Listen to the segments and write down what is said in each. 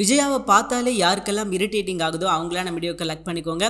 விஜயாவை பார்த்தாலே யாருக்கெல்லாம் இரிட்டேட்டிங் ஆகுதோ அவங்களாம் நம்ம வீடியோக்கு கலெக்ட் பண்ணிக்கோங்க.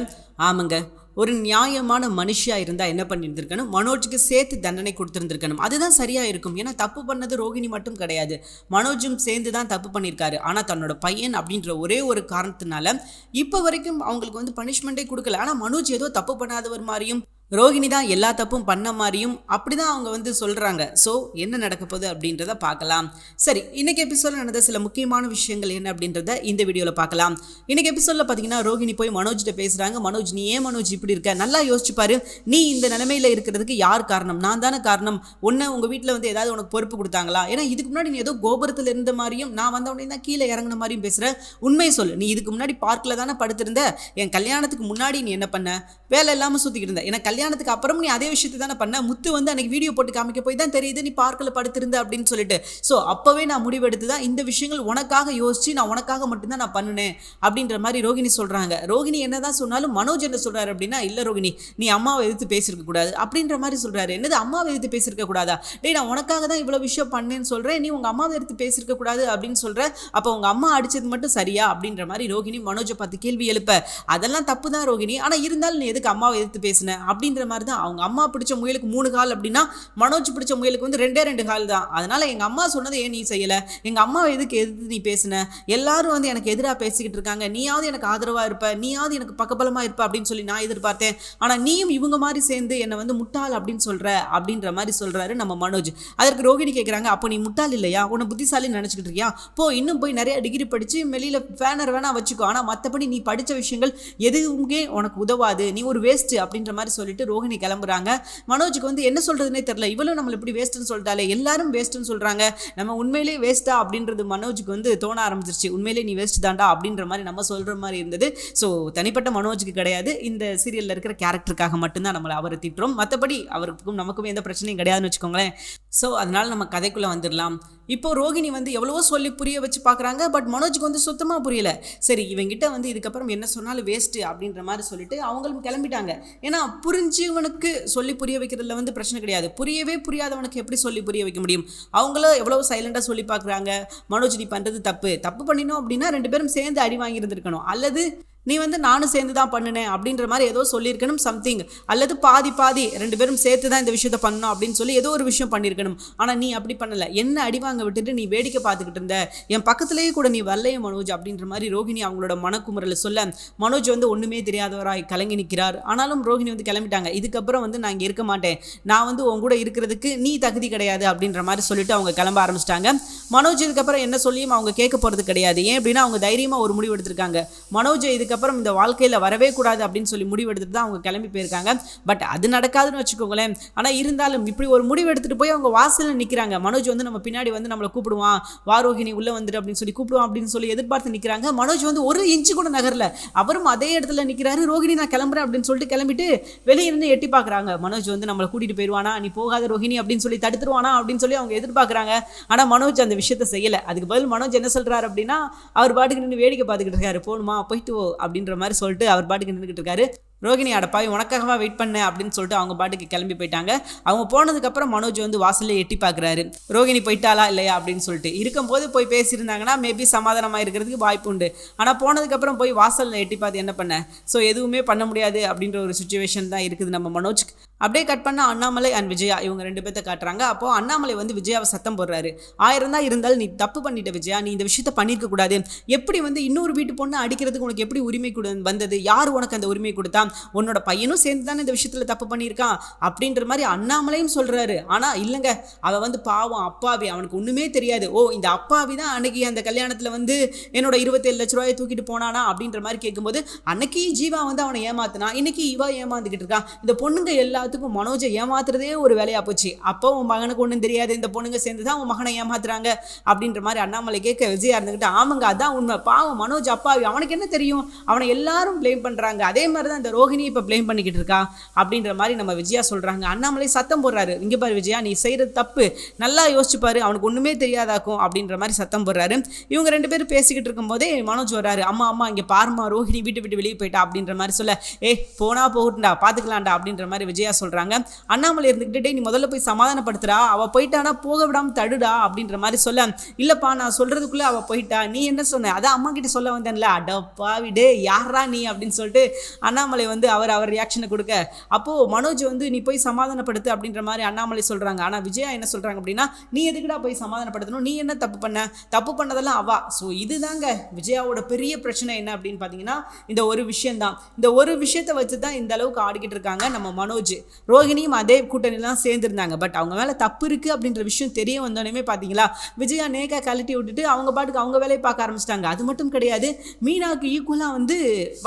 ஆமாங்க ஒரு நியாயமான மனுஷியாக இருந்தால் என்ன பண்ணியிருந்திருக்கணும் மனோஜுக்கு சேர்த்து தண்டனை கொடுத்துருந்துருக்கணும். அதுதான் சரியாக இருக்கும். ஏன்னா தப்பு பண்ணது ரோகிணி மட்டும் கிடையாது. மனோஜும் சேர்ந்து தான் தப்பு பண்ணியிருக்காரு ஆனால் தன்னோட பையன் அப்படின்ற ஒரே ஒரு காரணத்தினால இப்போ வரைக்கும் அவங்களுக்கு வந்து பனிஷ்மெண்ட்டே கொடுக்கல. ஆனால் மனோஜ் ஏதோ தப்பு பண்ணாதவர் மாதிரியும் ரோகிணி தான் எல்லா தப்பும் பண்ண மாதிரியும் அப்படி தான் அவங்க வந்து சொல்கிறாங்க ஸோ என்ன நடக்க போகுது அப்படின்றத பார்க்கலாம். சரி இன்றைக்கி எபிசோடில் நடந்த சில முக்கியமான விஷயங்கள் என்ன அப்படின்றத இந்த வீடியோவில் பார்க்கலாம். இன்றைக்கி எபிசோடில் பார்த்தீங்கன்னா ரோஹிணி போய் மனோஜ்கிட்ட பேசுகிறாங்க மனோஜ் நீ ஏன் மனோஜ் இப்படி இருக்க? நல்லா யோசிச்சு பாரு. நீ இந்த நிலைமையில் இருக்கிறதுக்கு யார் காரணம்? நான் தானே காரணம். ஒன்று உங்கள் வீட்டில் வந்து ஏதாவது உனக்கு பொறுப்பு கொடுத்தாங்களா? ஏன்னா இதுக்கு முன்னாடி நீ ஏதோ கோபுரத்தில் இருந்த மாதிரியும் நான் வந்த உடனே தான் கீழே இறங்கின மாதிரியும் பேசுகிறேன் உண்மையை சொல்லு. நீ இதுக்கு முன்னாடி பார்க்கில் தானே படுத்திருந்த. என் கல்யாணத்துக்கு முன்னாடி நீ என்ன பண்ண? வேலை இல்லாமல் சுற்றிக்கிட்டு இருந்த. ஏன்னா கல்யாணத்துக்கு அப்புறம் நீ அதே விஷயத்தை தானே பண்ண? முத்து வந்து அன்னைக்கு வீடியோ போட்டு காமிக்க போய் தான் தெரியுது நீ பார்க்கில் படுத்திருந்த அப்படின்னு சொல்லிட்டு. ஸோ அப்போவே நான் முடிவெடுத்து தான் இந்த விஷயங்கள் உனக்காக யோசிச்சு நான் உனக்காக மட்டும்தான் நான் பண்ணினேன் அப்படின்ற மாதிரி ரோகிணி சொல்கிறாங்க ரோகிணி என்னதான் சொன்னாலும் மனோஜ் என்ன சொல்கிறாரு அப்படின்னா இல்லை ரோகிணி நீ அம்மாவை எதிர்த்து பேசியிருக்க கூடாது அப்படின்ற மாதிரி சொல்கிறாரு என்னது அம்மாவை எதிர்த்து பேசியிருக்க கூடாதா? டேய் நான் உனக்காக தான் இவ்வளோ விஷயம் பண்ணேன்னு சொல்கிறேன் நீ உங்கள் அம்மாவை எடுத்து பேசியிருக்க கூடாது அப்படின்னு சொல்கிற அப்போ உங்கள் அம்மா அடித்தது மட்டும் சரியா அப்படின்ற மாதிரி ரோகிணி மனோஜை பார்த்து கேள்வி எழுப்ப. அதெல்லாம் தப்பு தான் ரோகிணி. ஆனால் இருந்தாலும் நீ எதுக்கு அம்மாவை எதிர்த்து பேசின? அப்படின்ற மாதிரி தான். அவங்க அம்மா பிடிச்ச முயலுக்கு மூணு கால் அப்படின்னா மனோஜ் பிடிச்ச முயலுக்கு வந்து ரெண்டே ரெண்டு கால் தான். அதனால் எங்கள் அம்மா சொன்னதை ஏன் நீ செய்யலை? எங்கள் அம்மா எதுக்கு எது நீ பேசின? எல்லாரும் வந்து எனக்கு எதிராக பேசிக்கிட்டு இருக்காங்க. நீயாவது எனக்கு ஆதரவாக இருப்ப? நீயாவது எனக்கு பக்கபலமாக இருப்ப? அப்படின்னு சொல்லி நான் எதிர்பார்த்தேன். ஆனால் நீயும் இவங்க மாதிரி சேர்ந்து என்னை வந்து முட்டாள் அப்படின்னு சொல்கிற அப்படின்ற மாதிரி சொல்கிறாரு நம்ம மனோஜ். அதற்கு ரோகிணி கேட்குறாங்க அப்போ நீ முட்டாள் இல்லையா? உன்னை புத்திசாலின்னு நினச்சிக்கிட்டு இருக்கியா? போ இன்னும் போய் நிறைய டிகிரி படித்து வெளியில் ஃபேனர் வேணால் வச்சுக்கோ. ஆனால் மற்றபடி நீ படித்த விஷயங்கள் எதுவுமே உனக்கு உதவாது. நீ ஒரு வேஸ்ட்டு அப்படின்ற மாதிரி சொல்லிட்டு ரோகிணி கிளம்புறாங்க. மனோஜுக்கு வந்து என்ன சொல்கிறதுனே தெரில இவளும் நம்மளை இப்படி வேஸ்ட்டுன்னு சொல்லிட்டாலே எல்லாரும் வேஸ்ட்டுன்னு சொல்கிறாங்க நம்ம உண்மையிலே வேஸ்ட்டா அப்படின்றது மனோஜுக்கு வந்து தோண ஆரம்பிச்சிருச்சு. உண்மையிலே நீ வேஸ்ட் தாண்டா அப்படின்ற மாதிரி நம்ம சொல்கிற மாதிரி இருந்தது. ஸோ தனிப்பட்ட மனோஜுக்கு கிடையாது. இந்த சீரியலில் இருக்கிற கேரக்டருக்காக மட்டும்தான் நம்மளை அவரை திட்டுறோம் மற்றபடி அவருக்கும் நமக்கும் எந்த பிரச்சனையும் கிடையாதுன்னு வச்சுக்கோங்களேன். ஸோ அதனால் நம்ம கதைக்குள்ளே வந்துடலாம். இப்போ ரோகிணி வந்து எவ்வளவோ சொல்லி புரிய வச்சு பார்க்குறாங்க பட் மனோஜுக்கு வந்து சுத்தமாக புரியல. சரி இவங்கிட்ட வந்து இதுக்கப்புறம் என்ன சொன்னாலும் வேஸ்ட்டு அப்படின்ற மாதிரி சொல்லிட்டு அவங்களும் கிளம்பிட்டாங்க. ஏன்னா புரிஞ்சவனுக்கு சொல்லி புரிய வைக்கிறதுல வந்து பிரச்சனை கிடையாது. புரியவே புரியாதவனுக்கு எப்படி சொல்லி புரிய வைக்க முடியும்? அவங்களும் எவ்வளோ சைலண்டாக சொல்லி பார்க்குறாங்க? மனோஜ் நீ பண்ணுறது தப்பு. தப்பு பண்ணினோம் அப்படின்னா ரெண்டு பேரும் சேர்ந்து அடி வாங்கியிருந்திருக்கணும். அல்லது நீ வந்து நானும் சேர்ந்து தான் பண்ணினேன் அப்படின்ற மாதிரி ஏதோ சொல்லியிருக்கணும் சம்திங் அல்லது பாதி பாதி ரெண்டு பேரும் சேர்த்து தான் இந்த விஷயத்த பண்ணணும் அப்படின்னு சொல்லி ஏதோ ஒரு விஷயம் பண்ணியிருக்கணும். ஆனால் நீ அப்படி பண்ணலை. என்ன அடிவாங்க விட்டுட்டு நீ வேடிக்கை பார்த்துக்கிட்டு இருந்த? என் பக்கத்துலேயே கூட நீ வரலையே மனோஜ் அப்படின்ற மாதிரி ரோகிணி அவங்களோட மனக்குமுறையில் சொல்ல. மனோஜ் வந்து ஒன்றுமே தெரியாதவராய் கலங்கி நிற்கிறார் ஆனாலும் ரோகிணி வந்து கிளம்பிட்டாங்க. இதுக்கப்புறம் வந்து நான் இங்கே இருக்க மாட்டேன். நான் வந்து உன் கூட இருக்கிறதுக்கு நீ தகுதி கிடையாது அப்படின்ற மாதிரி சொல்லிட்டு அவங்க கிளம்ப ஆரம்பிச்சிட்டாங்க. மனோஜ் இதுக்கப்புறம் என்ன சொல்லியும் அவங்க கேட்க போகிறது கிடையாது. ஏன் அப்படின்னா அவங்க தைரியமாக ஒரு முடிவு எடுத்திருக்காங்க. மனோஜ் இதுக்கு இதுக்கப்புறம் இந்த வாழ்க்கையில் வரவே கூடாது அப்படின்னு சொல்லி முடிவெடுத்துட்டு தான் அவங்க கிளம்பி போயிருக்காங்க. பட் அது நடக்காதுன்னு வச்சுக்கோங்களேன். ஆனால் இருந்தாலும் இப்படி ஒரு முடிவு எடுத்துகிட்டு போய் அவங்க வாசலில் நிற்கிறாங்க மனோஜ் வந்து நம்ம பின்னாடி வந்து நம்மளை கூப்பிடுவான். வாரோகிணி உள்ளே வந்துட்டு அப்படின்னு சொல்லி கூப்பிடுவான் அப்படின்னு சொல்லி எதிர்பார்த்து நிற்கிறாங்க மனோஜ் வந்து ஒரு இன்ச்சு கூட நகரில். அவரும் அதே இடத்துல நிற்கிறாரு ரோகிணி நான் கிளம்புறேன் அப்படின்னு சொல்லிட்டு கிளம்பிட்டு வெளியே இருந்து எட்டி பார்க்குறாங்க மனோஜ் வந்து நம்மளை கூட்டிகிட்டு போயிடுவானா நீ போகாத ரோஹிணி அப்படின்னு சொல்லி தடுத்துருவானா அப்படின்னு சொல்லி அவங்க எதிர்பார்க்குறாங்க. ஆனால் மனோஜ் அந்த விஷயத்தை செய்யலை. அதுக்கு பதில் மனோஜ் என்ன சொல்கிறாரு அப்படின்னா அவர் பாட்டுக்கு நின்று வேடிக்கை பார்த்துக்கிட்டு இருக்காரு. போகணுமா போயிட்டு அப்படின்ற மாதிரி சொல்லிட்டு அவர் பாட்டுக்கு நின்றுக்கிட்டு இருக்காரு. ரோகிணி அடப்பாய் உனக்காகவா வெயிட் பண்ணேன் அப்படின்னு சொல்லிட்டு அவங்க பாட்டுக்கு கிளம்பி போயிட்டாங்க. அவங்க போனதுக்கப்புறம் மனோஜ் வந்து வாசலில் எட்டி பார்க்குறாரு ரோகிணி போயிட்டாளா இல்லையா அப்படின்னு சொல்லிட்டு. இருக்கும்போது போய் பேசியிருந்தாங்கன்னா மேபி சமாதானமாக இருக்கிறதுக்கு வாய்ப்பு உண்டு. ஆனால் போனதுக்கப்புறம் போய் வாசலில் எட்டி பார்த்து என்ன பண்ண? ஸோ எதுவுமே பண்ண முடியாது அப்படின்ற ஒரு சுச்சுவேஷன் தான் இருக்குது நம்ம மனோஜ் அப்படியே கட் பண்ண அண்ணாமலை அண்ட் விஜயா இவங்க ரெண்டு பேர்த்த காட்டுறாங்க. அப்போ அண்ணாமலை வந்து விஜயாவை சத்தம் போடுறாரு. ஆயிரம் தான் இருந்தாலும் நீ தப்பு பண்ணிட்ட விஜயா நீ இந்த விஷயத்த பண்ணியிருக்க கூடாது. எப்படி வந்து இன்னொரு வீட்டு பொண்ணு அடிக்கிறதுக்கு உனக்கு எப்படி உரிமை கொடு வந்தது? யார் உனக்கு அந்த உரிமை கொடுத்தா? உன்னோட பையனும் சேர்ந்து தானே இந்த விஷயத்தில் தப்பு பண்ணியிருக்கான் அப்படின்ற மாதிரி அண்ணாமலையும் சொல்கிறாரு ஆனால் இல்லைங்க. அவ வந்து பாவம் அப்பாவி. அவனுக்கு ஒன்றுமே தெரியாது. ஓ இந்த அப்பாவி தான் அன்னைக்கு அந்த கல்யாணத்தில் வந்து என்னோட இருபத்தேழு லட்ச ரூபாயை தூக்கிட்டு போனானா? அப்படின்ற மாதிரி கேட்கும்போது அன்னைக்கு ஜீவா வந்து அவனை ஏமாத்தினா? இன்னைக்கு இவா ஏமாந்துக்கிட்டு இருக்கான் இந்த பொண்ணுங்க எல்லாத்துக்கும் மனோஜை ஏமாத்துறதே ஒரு வேலையாக போச்சு. அப்போ உன் மகனுக்கு ஒன்றும் தெரியாது. இந்த பொண்ணுங்க சேர்ந்து தான் உன் மகனை ஏமாத்துறாங்க அப்படின்ற மாதிரி அண்ணாமலை கேட்க விஜயா இருந்துக்கிட்டு ஆமாங்க அதான் உண்மை. பாவம் மனோஜ் அப்பாவி. அவனுக்கு என்ன தெரியும்? அவனை எல்லாரும் ப்ளேம் பண்ணுறாங்க அதே மாதிரி தான் இந்த ரோஹிணி இப்போ ப்ளேம் பண்ணிக்கிட்டு இருக்கா? அப்படின்ற மாதிரி நம்ம விஜயா சொல்கிறாங்க அண்ணாமலை சத்தம் போடுறாரு. இங்கே பாரு விஜயா நீ செய்கிறது தப்பு. நல்லா யோசிச்சுப்பாரு அவனுக்கு ஒன்றுமே தெரியாதாக்கும். அப்படின்ற மாதிரி சத்தம் போடுறாரு. இவங்க ரெண்டு பேரும் பேசிக்கிட்டு இருக்கும்போதே மனோஜ் வர்றாரு. அம்மா அம்மா இங்கே பாருமா ரோஹிணி வீட்டு விட்டு வெளியே போயிட்டா. அப்படின்ற மாதிரி சொல்ல ஏ போனா போகட்டும்டா. பார்த்துக்கலாம்டா அப்படின்ற மாதிரி விஜயா சொல்கிறாங்க அண்ணாமலை இருந்துக்கிட்டே நீ முதல்ல போய் சமாதானப்படுத்துறா அவள் போயிட்டானா போக விடாமல் தடுடா அப்படின்ற மாதிரி சொல்ல இல்லைப்பா நான் சொல்கிறதுக்குள்ளே அவள் போயிட்டா. நீ என்ன சொன்ன? அதான் அம்மா கிட்ட சொல்ல வந்தேன்ல அடப்பா விடே யாரா நீ? அப்படின்னு சொல்லிட்டு அண்ணாமலை வந்து அவர் அவர் ரியாக்ஷனை கொடுக்க. அப்போது மனோஜ் வந்து நீ போய் சமாதானப்படுத்து அப்படின்ற மாதிரி அண்ணாமலை சொல்கிறாங்க ஆனால் விஜயா என்ன சொல்கிறாங்க அப்படின்னா நீ எதுக்குடா போய் சமாதானப்படுத்தணும்? நீ என்ன தப்பு பண்ண? தப்பு பண்ணதெல்லாம் அவா. ஸோ இதுதாங்க விஜயாவோட பெரிய பிரச்சனை என்ன அப்படின்னு பார்த்தீங்கன்னா இந்த ஒரு விஷயம்தான். இந்த ஒரு விஷயத்தை வச்சு தான் இந்த அளவுக்கு ஆடிக்கிட்டு இருக்காங்க நம்ம மனோஜ். ரோஹிணியும் அதே கூட்டணிலாம் சேர்ந்துருந்தாங்க. பட் அவங்க மேலே தப்பு இருக்குது அப்படின்ற விஷயம் தெரிய வந்தோடனே பார்த்தீங்களா விஜயா நேக்கா கழட்டி விட்டுட்டு அவங்க பாட்டுக்கு அவங்க வேலையை பார்க்க ஆரம்பிச்சிட்டாங்க. அது மட்டும் கிடையாது மீனாவுக்கு ஈக்குவலாக வந்து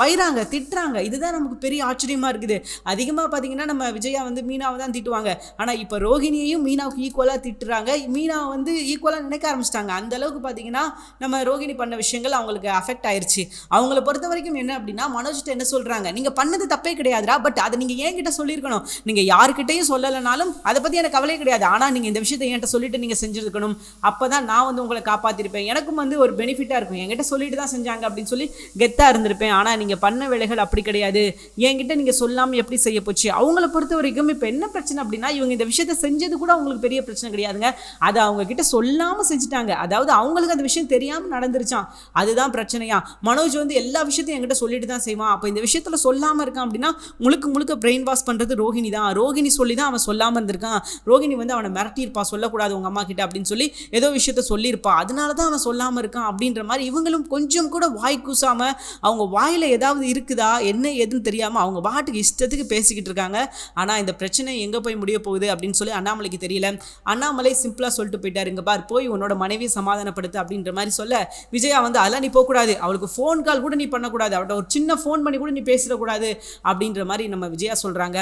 வைறாங்க திட்டுறாங்க. இதுதான் நமக்கு பெரிய ஆச்சரியமாக இருக்குது. அதிகமாக பார்த்தீங்கன்னா நம்ம விஜயா வந்து மீனாவை தான் திட்டுவாங்க. ஆனால் இப்போ ரோகிணியையும் மீனாவுக்கு ஈக்குவலாக திட்டுறாங்க. மீனாவை வந்து ஈக்குவலாக நினைக்க ஆரம்பிச்சிட்டாங்க. அந்த அளவுக்கு பார்த்தீங்கன்னா நம்ம ரோகிணி பண்ண விஷயங்கள் அவங்களுக்கு அஃபெக்ட் ஆயிடுச்சு அவங்கள பொறுத்த வரைக்கும் என்ன அப்படின்னா மனோஜ்கிட்ட என்ன சொல்கிறாங்க நீங்கள் பண்ணது தப்பே கிடையாதுடா. பட் அதை நீங்கள் என்கிட்ட சொல்லியிருக்கணும். நீங்கள் யாருக்கிட்டையும் சொல்லலைனாலும் அதை பற்றி எனக்கு கவலையே கிடையாது. ஆனால் நீங்கள் இந்த விஷயத்தை என்கிட்ட சொல்லிட்டு நீங்கள் செஞ்சுருக்கணும். அப்போ தான் நான் வந்து உங்களை காப்பாற்றிருப்பேன் எனக்கும் வந்து ஒரு பெனிஃபிட்டாக இருக்கும். என்கிட்ட சொல்லிட்டு தான் செஞ்சாங்க அப்படின்னு சொல்லி கெத்தாக இருந்திருப்பேன். ஆனால் நீங்கள் பண்ண வேலைகள் அப்படி கிடையாது. என்கிட்ட நீங்கள் சொல்லாமல் எப்படி செய்ய போச்சு? அவங்கள பொறுத்த வரைக்கும் இப்போ என்ன பிரச்சனை அப்படின்னா இவங்க இந்த விஷயத்தை செஞ்சது கூட அவங்களுக்கு பெரிய பிரச்சனை கிடையாதுங்க. அதை அவங்க கிட்ட சொல்லாமல் செஞ்சுட்டாங்க. அதாவது அவங்களுக்கு அந்த விஷயம் தெரியாமல் நடந்துருச்சான் அதுதான் பிரச்சனையா? மனோஜ் வந்து எல்லா விஷயத்தையும் என்கிட்ட சொல்லிட்டு தான் செய்வான். அப்போ இந்த விஷயத்தில் சொல்லாமல் இருக்கான் அப்படின்னா முழுக்க முழுக்க பிரெயின் வாஷ் பண்ணுறது ரோகிணி தான். ரோகிணி சொல்லி தான் அவன் சொல்லாமல் இருந்திருக்கான். ரோகிணி வந்து அவனை மிரட்டியிருப்பா சொல்லக்கூடாது உங்கள் அம்மா கிட்ட அப்படின்னு சொல்லி ஏதோ விஷயத்த சொல்லியிருப்பா. அதனால தான் அவன் சொல்லாமல் இருக்கான் அப்படின்ற மாதிரி இவங்களும் கொஞ்சம் கூட வாய் கூசாமல் அவங்க வாயில் ஏதாவது இருக்குதா என்ன ஏதுன்னு தெரியாமல் அவங்க பாட்டுக்கு இஷ்டத்துக்கு பேசிக்கிட்டு இருக்காங்க. ஆனால் இந்த பிரச்சனை எங்கே போய் முடிய போகுது அப்படின்னு சொல்லி அண்ணாமலைக்கு தெரியல. அண்ணாமலை சிம்பிளாக சொல்லிட்டு போயிட்டாரு. இங்கே பார் போய் உன்னோட மனைவியை சமாதானப்படுத்து அப்படின்ற மாதிரி சொல்ல விஜயா வந்து அதெல்லாம் நீ போகக்கூடாது. அவளுக்கு ஃபோன் கால் கூட நீ பண்ணக்கூடாது. அவட்ட ஒரு சின்ன ஃபோன் பண்ணி கூட நீ பேசிடக்கூடாது. அப்படின்ற மாதிரி நம்ம விஜயா சொல்கிறாங்க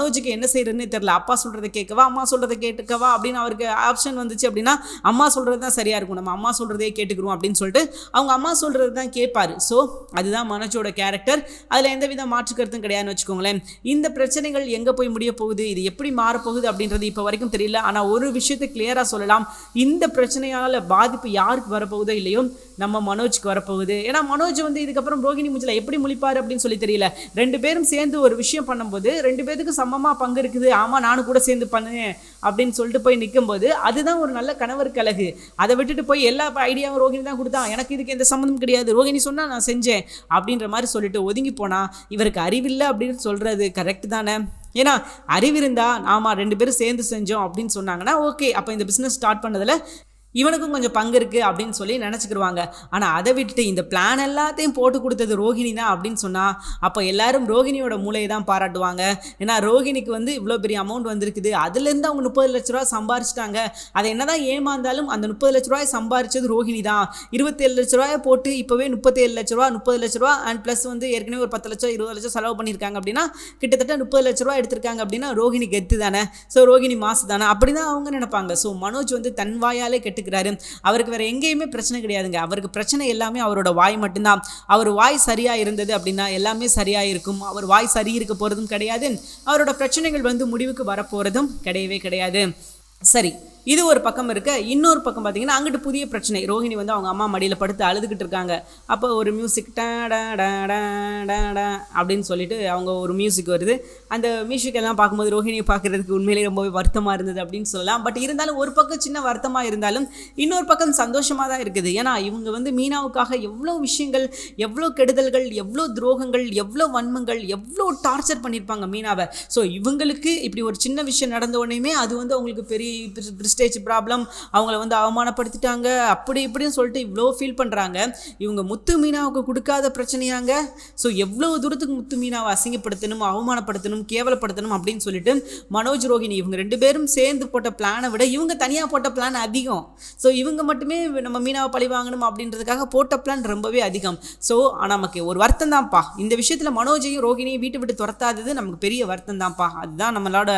மனோஜுக்கு என்ன செய்யறதுன்னு தெரியல. அப்பா சொல்கிறத கேட்கவா அம்மா சொல்கிறத கேட்டுக்கவா அப்படின்னு அவருக்கு ஆப்ஷன் வந்துச்சு அப்படின்னா அம்மா சொல்கிறது தான் சரியாக இருக்கும். நம்ம அம்மா சொல்கிறதே கேட்டுக்கிறோம் அப்படின்னு சொல்லிட்டு அவங்க அம்மா சொல்கிறது தான் கேட்பாரு. ஸோ அதுதான் மனோஜோட கேரக்டர் அதில் எந்த வித மாற்று கருத்தும் கிடையாதுன்னு வச்சுக்கோங்களேன். இந்த பிரச்சனைகள் எங்கே போய் முடிய போகுது? இது எப்படி மாறப்போகுது அப்படின்றது இப்போ வரைக்கும் தெரியல. ஆனால் ஒரு விஷயத்தை கிளியராக சொல்லலாம். இந்த பிரச்சனையால் பாதிப்பு யாருக்கு வரப்போகுதோ இல்லையோ நம்ம மனோஜ்க்கு வரப்போகுது. ஏன்னா மனோஜ் வந்து இதுக்கப்புறம் ரோகிணி முஞ்சில் எப்படி முழிப்பார் அப்படின்னு சொல்லி தெரியல. ரெண்டு பேரும் சேர்ந்து ஒரு விஷயம் பண்ணும்போது ரெண்டு பேருக்கு சமமாக பங்கு இருக்குது. ஆமாம் நானும் கூட சேர்ந்து பண்ணுவேன் அப்படின்னு சொல்லிட்டு போய் நிற்கும்போது அதுதான் ஒரு நல்ல கணவருக்கு அழகு அதை விட்டுட்டு போய் எல்லா ஐடியாவும் ரோஹிணி தான் கொடுத்தான் எனக்கு இதுக்கு எந்த சம்மந்தம் கிடையாது. ரோஹிணி சொன்னால் நான் செஞ்சேன். அப்படின்ற மாதிரி சொல்லிட்டு ஒதுங்கி போனால் இவருக்கு அறிவில்லை அப்படின்னு சொல்கிறது கரெக்ட் தானே? ஏன்னா அறிவு இருந்தால் ஆமாம் ரெண்டு பேரும் சேர்ந்து செஞ்சோம் அப்படின்னு சொன்னாங்கன்னா ஓகே. அப்போ இந்த பிஸ்னஸ் ஸ்டார்ட் பண்ணதில் இவனுக்கும் கொஞ்சம் பங்கு இருக்குது அப்படின்னு சொல்லி நினச்சிக்கிடுவாங்க ஆனால் அதை விட்டுட்டு இந்த பிளான் எல்லாத்தையும் போட்டு கொடுத்தது ரோகிணி தான் அப்படின்னு சொன்னால் அப்போ எல்லாரும் ரோகிணியோட மூளையை தான் பாராட்டுவாங்க. ஏன்னா ரோகிணிக்கு வந்து இவ்வளோ பெரிய அமௌண்ட் வந்திருக்குது. அதுலேருந்து அவங்க முப்பது லட்ச ரூபா சம்பாரிச்சிட்டாங்க. அதை என்னதான் ஏமாந்தாலும் அந்த முப்பது லட்ச ரூபாய் சம்பாரிச்சது ரோகிணி தான். இருபத்தேழு லட்ச ரூபாயை போட்டு இப்போவே முப்பத்தேழு லட்ச ரூபா முப்பது லட்ச ரூபா அண்ட் ப்ளஸ் வந்து ஏற்கனவே ஒரு பத்து லட்சம் இருபது லட்சம் செலவு பண்ணியிருக்காங்க அப்படின்னா கிட்டத்தட்ட முப்பது லட்ச ரூபா எடுத்திருக்காங்க அப்படின்னா ரோஹிணி கெத்து தானே. ஸோ ரோகிணி மாசு தானே. அப்படி தான் அவங்க நினைப்பாங்க. ஸோ மனோஜ் வந்து தன் வாயாலே கெட்டுக்கிறாரு அவருக்கு வேற எங்கேயுமே பிரச்சனை கிடையாதுங்க. அவருக்கு பிரச்சனை எல்லாமே அவரோட வாய் மட்டும்தான். அவர் வாய் சரியா இருந்தது அப்படின்னா எல்லாமே சரியா இருக்கும். அவர் வாய் சரி இருக்க போறதும் கிடையாது. அவரோட பிரச்சனைகள் வந்து முடிவுக்கு வரப்போகிறதும் கிடையவே கிடையாது. சரி. இது ஒரு பக்கம் இருக்க. இன்னொரு பக்கம் பார்த்தீங்கன்னா அங்கிட்டு புதிய பிரச்சனை. ரோஹிணி வந்து அவங்க அம்மா மடியில் படுத்து அழுதுகிட்டு இருக்காங்க. அப்போ ஒரு மியூசிக் டா டா டா டா டா அப்படின்னு சொல்லிட்டு அவங்க ஒரு மியூசிக் வருது. அந்த மியூசிக் எல்லாம் பார்க்கும்போது ரோஹிணியை பார்க்குறதுக்கு உண்மையிலேயே ரொம்பவே வருத்தமாக இருந்தது அப்படின்னு சொல்லலாம். பட் இருந்தாலும் ஒரு பக்கம் சின்ன வருத்தமாக இருந்தாலும் இன்னொரு பக்கம் சந்தோஷமாக தான் இருக்குது. ஏன்னா இவங்க வந்து மீனாவுக்காக எவ்வளோ விஷயங்கள் எவ்வளோ கெடுதல்கள் எவ்வளோ துரோகங்கள் எவ்வளோ வன்மங்கள் எவ்வளோ டார்ச்சர் பண்ணியிருப்பாங்க மீனாவை. ஸோ இவங்களுக்கு இப்படி ஒரு சின்ன விஷயம் நடந்த உடனேயுமே அது வந்து அவங்களுக்கு பெரிய ஸ்டேஜ் ப்ராப்ளம் அவங்கள வந்து அவமானப்படுத்திட்டாங்க. அப்படி இப்படின்னு சொல்லிட்டு இவ்வளோ ஃபீல் பண்ணுறாங்க இவங்க முத்து மீனாவுக்கு கொடுக்காத பிரச்சனையாங்க. ஸோ எவ்வளோ தூரத்துக்கு முத்து மீனாவை அசிங்கப்படுத்தணும் அவமானப்படுத்தணும் கேவலப்படுத்தணும் அப்படின்னு சொல்லிட்டு மனோஜ் ரோஹிணி இவங்க ரெண்டு பேரும் சேர்ந்து போட்ட பிளானை விட இவங்க தனியாக போட்ட பிளான் அதிகம். ஸோ இவங்க மட்டுமே நம்ம மீனாவை பழி வாங்கணும் அப்படின்றதுக்காக போட்ட பிளான் ரொம்பவே அதிகம். ஸோ நமக்கு ஒரு வருத்தம் தான்ப்பா. இந்த விஷயத்தில் மனோஜையும் ரோஹிணியும் வீட்டு விட்டு துரத்தாதது நமக்கு பெரிய வருத்தம் தான்ப்பா. அதுதான் நம்மளோட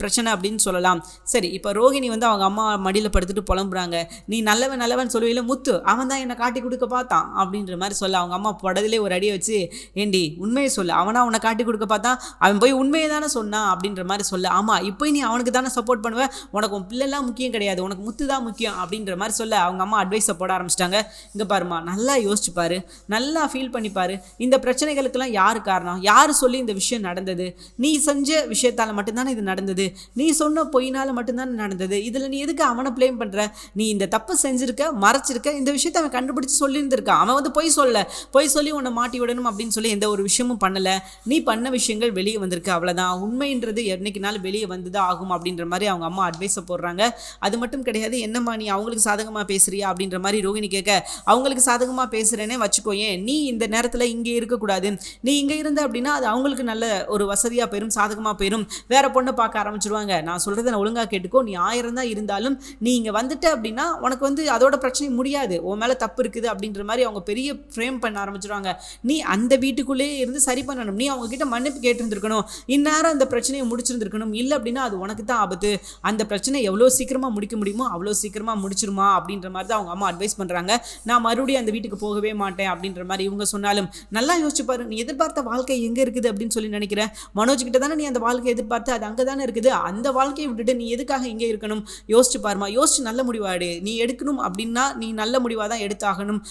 பிரச்சனை அப்படின்னு சொல்லலாம். சரி இப்போ ரோஹிணி ரோகிணி வந்து அவங்க அம்மா மடியில் படுத்துட்டு புலம்புறாங்க. நீ நல்லவன் நல்லவன் சொல்லுவையில் முத்து அவன் தான் என்னை காட்டி கொடுக்க பார்த்தான் அப்படின்ற மாதிரி சொல்ல. அவங்க அம்மா படத்திலே ஒரு அடியை வச்சு ஏண்டி உண்மையை சொல்லு அவனா உன்னை காட்டி கொடுக்க பார்த்தான்? அவன் போய் உண்மையை தானே சொன்னான் அப்படின்ற மாதிரி சொல்ல. ஆமாம் இப்போ நீ அவனுக்கு தானே சப்போர்ட் பண்ணுவேன் உனக்கு உன் பிள்ளைலாம் முக்கியம் கிடையாது உனக்கு முத்து தான் முக்கியம் அப்படின்ற மாதிரி சொல்ல அவங்க அம்மா அட்வைஸை போட ஆரம்பிச்சிட்டாங்க. இங்கே பாருமா நல்லா யோசிச்சு பாரு நல்லா ஃபீல் பண்ணிப்பார் இந்த பிரச்சனைகளுக்கெல்லாம் யார் காரணம்? யார் சொல்லி இந்த விஷயம் நடந்தது? நீ செஞ்ச விஷயத்தால் மட்டும்தானே இது நடந்தது? நீ சொன்ன பொய்னால் மட்டும்தான் நடந்தது? இதில் நீ எதுக்கு அவனை ப்ளேம் பண்ணுற நீ இந்த தப்பு செஞ்சுருக்க மறைச்சிருக்க இந்த விஷயத்தை அவன் கண்டுபிடிச்சி சொல்லியிருந்திருக்கான். அவன் வந்து பொய் சொல்ல பொய் சொல்லி உன்னை மாட்டி விடணும் அப்படின்னு சொல்லி எந்த ஒரு விஷயமும் பண்ணலை. நீ பண்ண விஷயங்கள் வெளியே வந்திருக்கு அவ்வளோதான் உண்மைன்றது என்னைக்குனாலும் வெளியே வந்துதான் ஆகும் அப்படின்ற மாதிரி அவங்க அம்மா அட்வைஸை போடுறாங்க. அது மட்டும் கிடையாது என்னம்மா நீ அவங்களுக்கு சாதகமாக பேசுறியா அப்படின்ற மாதிரி ரோகிணி கேட்க அவங்களுக்கு சாதகமாக பேசுகிறேனே வச்சுக்கோயேன் நீ இந்த நேரத்தில் இங்கே இருக்கக்கூடாது. நீ இங்கே இருந்த அப்படின்னா அது அவங்களுக்கு நல்ல ஒரு வசதியாக போயிடும் சாதகமாக போயிடும் வேற பொண்ணை பார்க்க ஆரம்பிச்சிருவாங்க. நான் சொல்கிறத ஒழுங்காக கேட்டுக்கோ நீ ஆயிரம் தான் இருந்தாலும் நீ இங்கே வந்துட்ட அப்படின்னா உனக்கு வந்து அதோட பிரச்சனை முடியாது. உன் மேலே தப்பு இருக்குது அப்படின்ற மாதிரி அவங்க பெரிய ஃப்ரேம் பண்ண ஆரம்பிச்சிருவாங்க. நீ அந்த வீட்டுக்குள்ளேயே இருந்து சரி பண்ணணும். நீ அவங்க கிட்ட மன்னிப்பு கேட்டிருந்திருக்கணும். இந்நேரம் அந்த பிரச்சனையை முடிச்சிருந்திருக்கணும். இல்லை அப்படின்னா அது உனக்கு தான் ஆபத்து. அந்த பிரச்சனை எவ்வளோ சீக்கிரமாக முடிக்க முடியுமோ அவ்வளோ சீக்கிரமாக முடிச்சிருமா அப்படின்ற மாதிரி தான் அவங்க அம்மா அட்வைஸ் பண்ணுறாங்க நான் மறுபடியும் அந்த வீட்டுக்கு போகவே மாட்டேன் அப்படின்ற மாதிரி இவங்க சொன்னாலும் நல்லா யோசிச்சு பாரு. நீ எதிர்பார்த்த வாழ்க்கை எங்கே இருக்குது அப்படின்னு சொல்லி நினைக்கிறேன் மனோஜ் கிட்ட தானே நீ அந்த வாழ்க்கை எதிர்பார்த்து அது அங்கே தானே இருக்குது. அந்த வாழ்க்கையை விட்டுட்டு நீ எதுக்காக இங்கே இருக்கணும்? யோசிச்சு பாருமா யோசிச்சு நல்ல முடிவாடு நீ எடுக்கணும் அப்படின்னா நீ நல்ல முடிவாக தான் எடுத்தாகணும்.